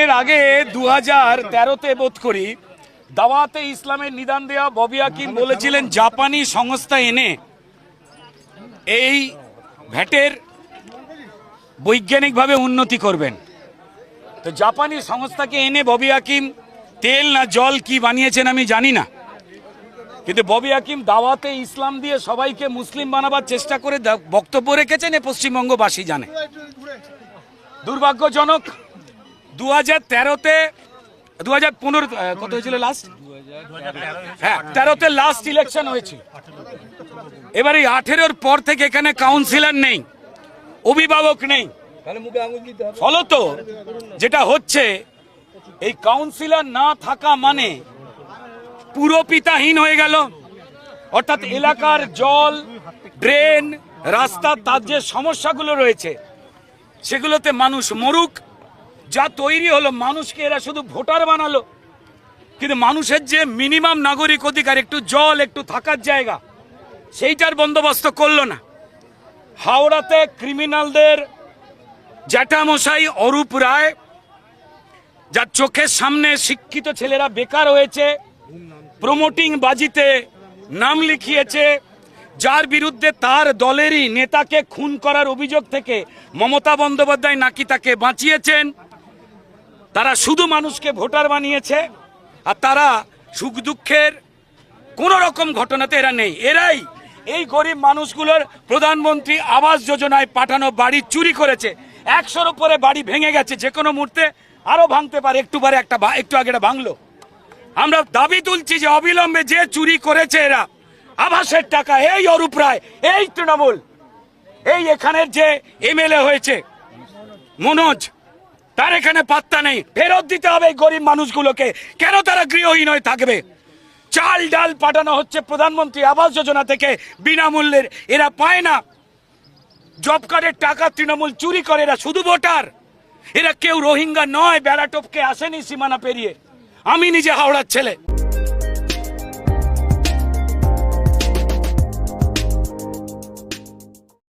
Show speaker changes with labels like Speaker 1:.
Speaker 1: এর আগে দু হাজার তেরোতে বোধ করি দাওয়াতে ইসলামের নিদান দেওয়া ববি হাকিম বলেছিলেন, জাপানি সংস্থা এনে এই ভ্যাটের বৈজ্ঞানিকভাবে উন্নতি করবেন। তো জাপানি সংস্থাকে এনে ববি হাকিম তেল না জল কি বানিয়েছেন আমি জানি না। কিন্তু ববি হাকিম দাওয়াতে ইসলাম দিয়ে সবাইকে মুসলিম বানাবার চেষ্টা করে বক্তব্য রেখেছেন, এ পশ্চিমবঙ্গবাসী জানে। দুর্ভাগ্যজনক দু হাজার তেরোতে দু হাজার পনেরো কত হয়েছিল লাস্ট হ্যাঁ তেরোতে লাস্ট ইলেকশন হয়েছিল এবার এই আঠেরোর পর থেকে এখানে কাউন্সিলর নেই, অভিভাবক নেই। ফলত যেটা হচ্ছে, এই কাউন্সিলর না থাকা মানে পুরো পিতাহীন হয়ে গেল। অর্থাৎ এলাকার জল ড্রেন রাস্তা, তার যে সমস্যাগুলো রয়েছে, সেগুলোতে মানুষ মরুক। যা তৈরি হলো, মানুষকে এরা শুধু ভোটার বানালো। কিন্তু মানুষের যে মিনিমাম নাগরিক অধিকার, একটু জল, একটু থাকার জায়গা, সেইটার বন্দোবস্ত করল না। হাওড়াতে ক্রিমিনালদের জ্যাঠামশাই অরূপ রায়, যার চোখের সামনে শিক্ষিত ছেলেরা বেকার হয়েছে প্রমোটিং বাজিতে নাম লিখিয়েছে, যার বিরুদ্ধে তার দলেরই নেতাকে খুন করার অভিযোগ থেকে মমতা বন্দ্যোপাধ্যায় নাকি তাকে বাঁচিয়েছেন তারা শুধু মানুষকে ভোটার বানিয়েছে, আর তারা সুখ দুঃখের কোন রকম ঘটনাতে এরা নেই। এরাই এই গরিব মানুষগুলোর প্রধানমন্ত্রী আবাস যোজনায় পাঠানো বাড়ি চুরি করেছে। একশোর উপরে বাড়ি ভেঙে গেছে, যে কোনো মুহূর্তে আরও ভাঙতে পারে। একটু বারে একটা একটু আগে ভাঙলো। আমরা দাবি তুলছি যে অবিলম্বে যে চুরি করেছে এরা, আবাসের টাকা, এই অরূপ রায়, এই তৃণমূল, এই এখানের যে এমএলএ হয়েছে, মনোজ তার এখানে পাত্তা নেই। ফেরত দিতে হবে এই গরিব মানুষগুলোকে। কেন তারা গৃহহীন হয়ে থাকবে? চাল ডাল পাঠানো হচ্ছে প্রধানমন্ত্রী আবাস যোজনা থেকে। বিনামূল্যের। এরা পায় না। জব কার্ডের টাকা তৃণমূল চুরি করে। এরা শুধু ভোটার। এরা কেউ রোহিঙ্গা নয়। বেড়াটোপকে আসেনি সীমানা পেরিয়ে। আমি নিজে হাওড়ার ছেলে।